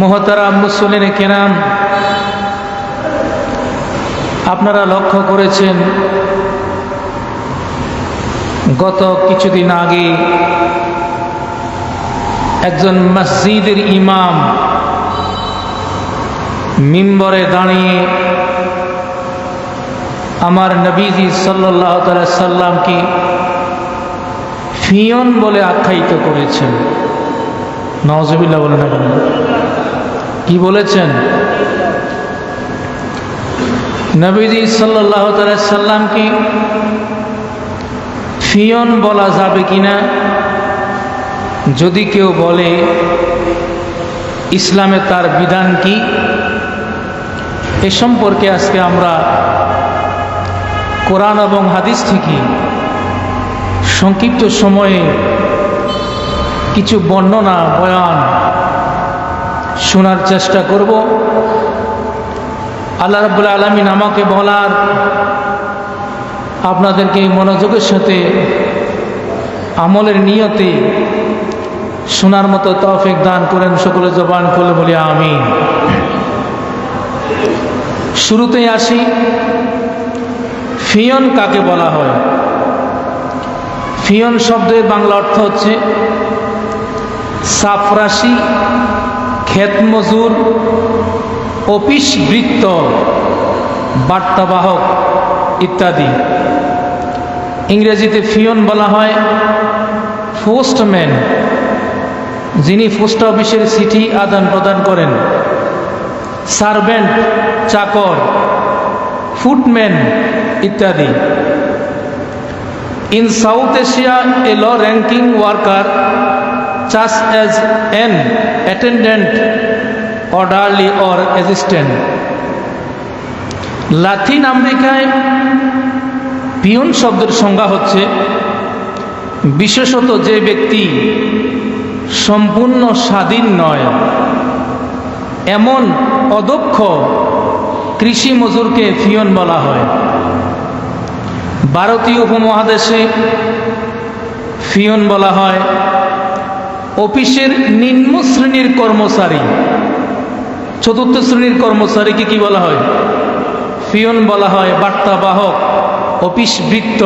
মোহতারাম মুসলিন কেরাম, আপনারা লক্ষ্য করেছেন, গত কিছুদিন আগে একজন মসজিদের ইমাম মিম্বরে দাঁড়িয়ে আমার নবীজি সাল্লাহ সাল্লামকে ফিয়ন বলে আখ্যায়িত করেছেন। নওয়াজবিল্লা বলে না কি বলেছেন? নবীজি সাল্লাহ সাল্লামকে ফিয়ন বলা যাবে কিনা? যদি কেউ বলে, ইসলামে তার বিধান কি? এ সম্পর্কে আজকে আমরা কোরআন এবং হাদিস থেকে সংক্ষিপ্ত সময়ে কিছু বর্ণনা, বয়ান শোনার চেষ্টা করব। আল্লাহ রাবুল আলমিন আমাকে বলার আপনাদেরকে এই মনোযোগের সাথে, আমলের নিয়তে শোনার মতো তৌফিক দান করেন সকলে জবান খুলে বলি আমি শুরুতেই আসি, ফিয়ন কাকে বলা হয়? ফিয়ন শব্দের বাংলা অর্থ হচ্ছে সাফরাশি ক্ষেত মজুর অফিস বৃত্ত, বার্তাবাহক ইত্যাদি। ইংরেজিতে ফিয়ন বলা হয় পোস্টম্যান, যিনি পোস্ট অফিসের চিঠি আদান প্রদান করেন। সার্ভেন্ট, চাকর, ফুটম্যান ইত্যাদি। In South Asia a low ranking worker such as an attendant orderly or assistant Latin আমেরিকায় পিয়ন শব্দের সংজ্ঞা হচ্ছে বিশেষত যে ব্যক্তি সম্পূর্ণ স্বাধীন নয়, এমন অদক্ষ কৃষি মজুরকে ফিয়ন বলা হয়। ভারতীয় উপমহাদেশে ফিয়ন বলা হয় অফিসের নিম্ন শ্রেণির কর্মচারী। চতুর্থ শ্রেণির কর্মচারীকে কি বলা হয়? ফিয়ন বলা হয়, বার্তাবাহক অফিস বৃত্ত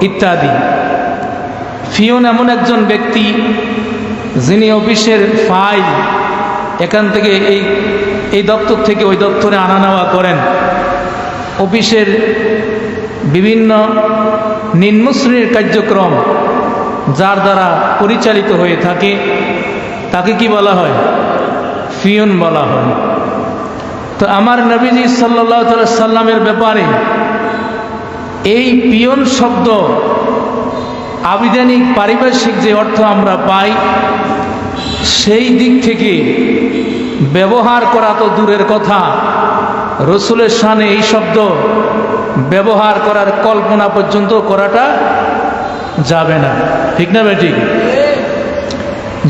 ইত্যাদি। ফিয়ন এমন একজন ব্যক্তি যিনি অফিসের ফাইল এখান থেকে এই এই দপ্তর থেকে ওই দপ্তরে আনা নেওয়া করেন। অফিসের বিভিন্ন নিম্ন শ্রেণির কার্যক্রম যার দ্বারা পরিচালিত হয়ে থাকে, তাকে কি বলা হয়? ফিয়ন বলা হয়। তো আমার নবীজি সাল্লাহ সাল্লামের ব্যাপারে এই পিয়ন শব্দ আবিধানিক পারিপার্শ্বিক যে অর্থ আমরা পাই, সেই দিক থেকে ব্যবহার করা তো দূরের কথা। রসুলের সানে এই শব্দ ব্যবহার করার কল্পনা পর্যন্ত করাটা যাবে না। ঠিক না বেঠিক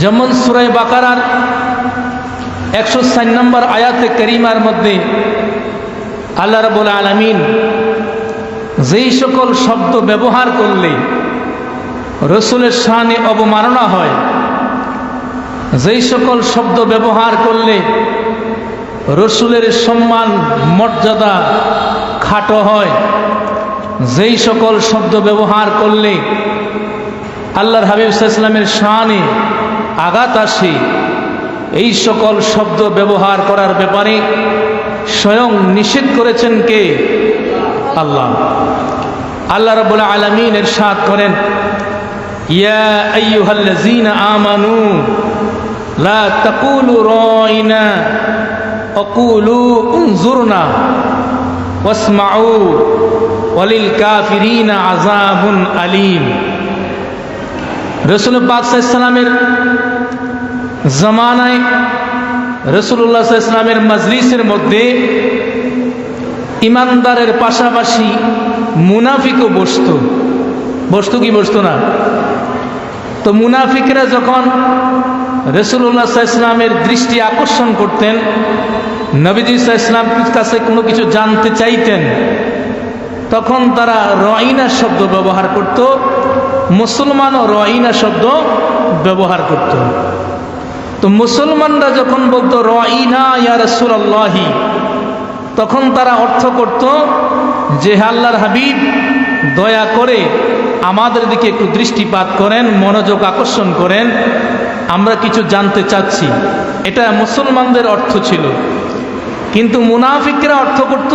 যেমন সুরাই বাকারার একশো সাত নম্বর আয়াতে করিমার মধ্যে আল্লাহ রবুল আলমিন যেই সকল শব্দ ব্যবহার করলে রসুলের শানে অবমাননা হয়, যেই সকল শব্দ ব্যবহার করলে রসুলের সম্মান, মর্যাদা খাটো হয় যেই সকল শব্দ ব্যবহার করলে আল্লাহর হাবিব ইসলামের শানে আঘাত আসে, এই সকল শব্দ ব্যবহার করার ব্যাপারে স্বয়ং নিষেধ করেছেন কে? আল্লাহ। আল্লাহ রবুল্লা আলমিন এর সাত করেন, ইয়া আমানু, লা ওয়াসমাউ ওয়ালিল কাফিরিনা আযাবুন আলীম। রসুল পাক সাল্লামের জামানায় রসুল্লাহ ইসলামের মজলিসের মধ্যে ইমানদারের পাশাপাশি মুনাফিকও বসত। বসত কি বসতো না? তো মুনাফিকরা যখন রসুল্লাহ দৃষ্টি আকর্ষণ করতেন। নবীজি ইসলামের কাছে কোনো কিছু জানতে চাইতেন। তখন তারা রয়না শব্দ ব্যবহার করত, মুসলমানও রয়না শব্দ ব্যবহার করত। তো মুসলমানরা যখন বলতো রইনা ইয়া রসুল্লাহি তখন তারা অর্থ করত যে আল্লাহর হাবিব, দয়া করে আমাদের দিকে একটু দৃষ্টিপাত করেন, মনোযোগ আকর্ষণ করেন আমরা কিছু জানতে চাচ্ছি। এটা মুসলমানদের অর্থ ছিল। কিন্তু মুনাফিকরা অর্থ করত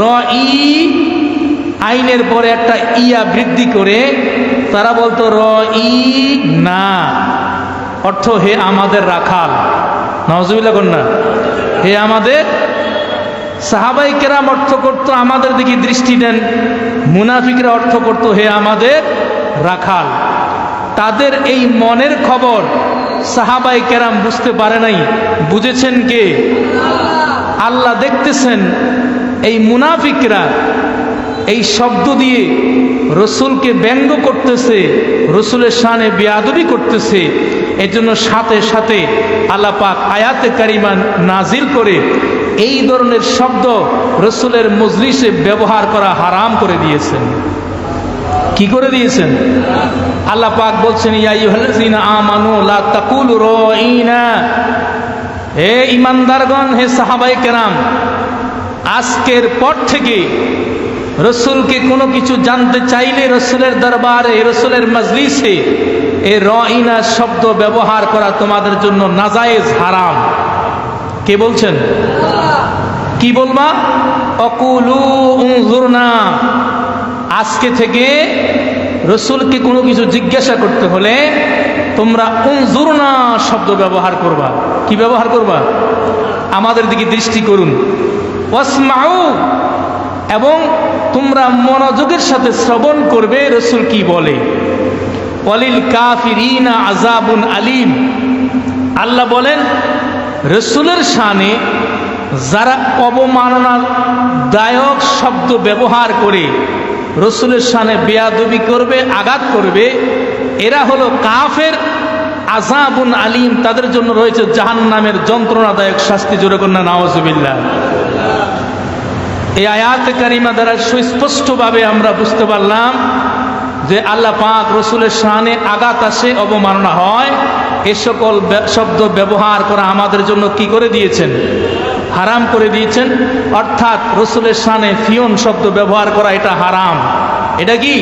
র ই আইনের পরে একটা ইয়া বৃদ্ধি করে, তারা বলতো র ই না। অর্থ হে আমাদের রাখাল। নজবিল্লা কন্যা হে আমাদের সাহাবাই কেরাম অর্থ করতো আমাদের দিকে দৃষ্টি দেন। মুনাফিকরা অর্থ করতো হে আমাদের রাখাল। তাদের এই মনের খবর সাহাবাই কেরাম বুঝতে পারে নাই। বুঝেছেন কে? আল্লাহ দেখতেছেন এই মুনাফিকরা এই শব্দ দিয়ে রসুলকে ব্যঙ্গ করতেছে, রসুলের সানে বেয়াদবি করতেছে। এর জন্য সাথে সাথে আল্লাহ পাক আয়াতে কারিমান নাজিল করে এই ধরনের শব্দ রসুলের মজলিসে ব্যবহার করা হারাম করে দিয়েছেন। কি করে দিয়েছেন? আল্লাহ পাক বলছেন হে ইমানদারগণ হে সাহাবাই কেরাম আজকের পর থেকে রসুলকে কোনো কিছু জানতে চাইলে রসুলের দরবারে রসুলের মজলিসে এ রইনা শব্দ ব্যবহার করা তোমাদের জন্য নাজায়েজ হারাম। কে বলছেন? কি বলবা? অকুলু উনজুরনা। আজকে থেকে রসুলকে কোনো কিছু জিজ্ঞাসা করতে হলে তোমরা উনজুরনা শব্দ ব্যবহার করবা। কি ব্যবহার করবা? আমাদের দিকে দৃষ্টি করুন। ওয়াসমাউ, এবং তোমরা মনোযোগের সাথে শ্রবণ করবে রসুল কি বলে। অলিল কাফিরিনা আজাবুন আলিম। আল্লাহ বলেন, রসুলের শানে যারা অবমাননা দায়ক শব্দ ব্যবহার করে রসুলের শানে বেয়াদবি করবে, আঘাত করবে, এরা হলো কাফের আজাবুন আলিম, তাদের জন্য রয়েছে জাহান নামের যন্ত্রণাদায়ক শাস্তি, জোরে কন্যা নওয়াজবিল্লা এই আয়াত কারিমা দ্বারা সুস্পষ্টভাবে আমরা বুঝতে পারলাম যে আল্লাহ পাক রসুলের শানে আঘাত আসে, অবমাননা হয়। এ সকল শব্দ ব্যবহার করা আমাদের জন্য কি করে দিয়েছেন? হারাম করে দিয়েছেন। অর্থাৎ রসুলের সানে ফিয়ন শব্দ ব্যবহার করা এটা হারাম। এটা কি?